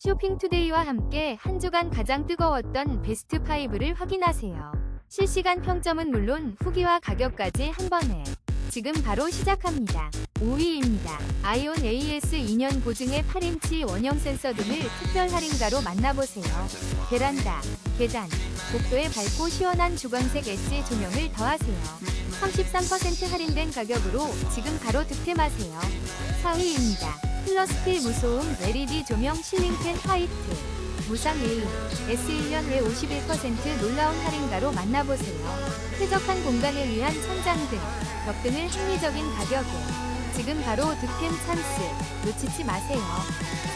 쇼핑투데이와 함께 한 주간 가장 뜨거웠던 베스트 5를 확인하세요. 실시간 평점은 물론 후기와 가격까지 한 번에 지금 바로 시작합니다. 5위입니다. 아이온 AS 2년 보증의 8인치 원형 센서 등을 특별 할인가로 만나보세요. 베란다, 계단, 복도에 밝고 시원한 주광색 엣지 조명을 더하세요. 33% 할인된 가격으로 지금 바로 득템하세요. 4위입니다. 플러스틸 무소음 LED 조명 실링팬 화이트 무상 A S1년에 51% 놀라운 할인가로 만나보세요. 쾌적한 공간을 위한 천장 등, 벽 등을 합리적인 가격에 지금 바로 득템 찬스 놓치지 마세요.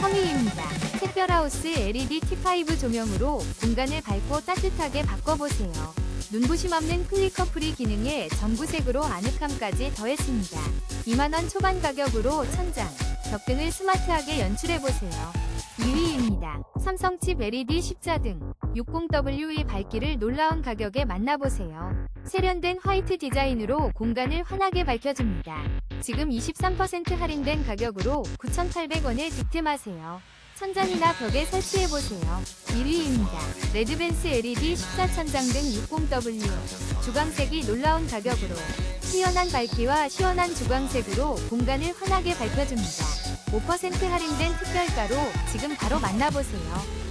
3위입니다. 특별하우스 LED T5 조명으로 공간을 밝고 따뜻하게 바꿔보세요. 눈부심 없는 클리커 프리 기능에 전구색으로 아늑함까지 더했습니다. 2만원 초반 가격으로 천장, 벽 등을 스마트하게 연출해보세요. 2위입니다. 삼성 칩 LED 십자 등 60W의 밝기를 놀라운 가격에 만나보세요. 세련된 화이트 디자인으로 공간을 환하게 밝혀줍니다. 지금 23% 할인된 가격으로 9,800원에 득템하세요. 천장이나 벽에 설치해보세요. 1위입니다. 레드벤스 LED 14천장 등 60W 주광색이 놀라운 가격으로 시원한 밝기와 시원한 주광색으로 공간을 환하게 밝혀줍니다. 5% 할인된 특별가로 지금 바로 만나보세요.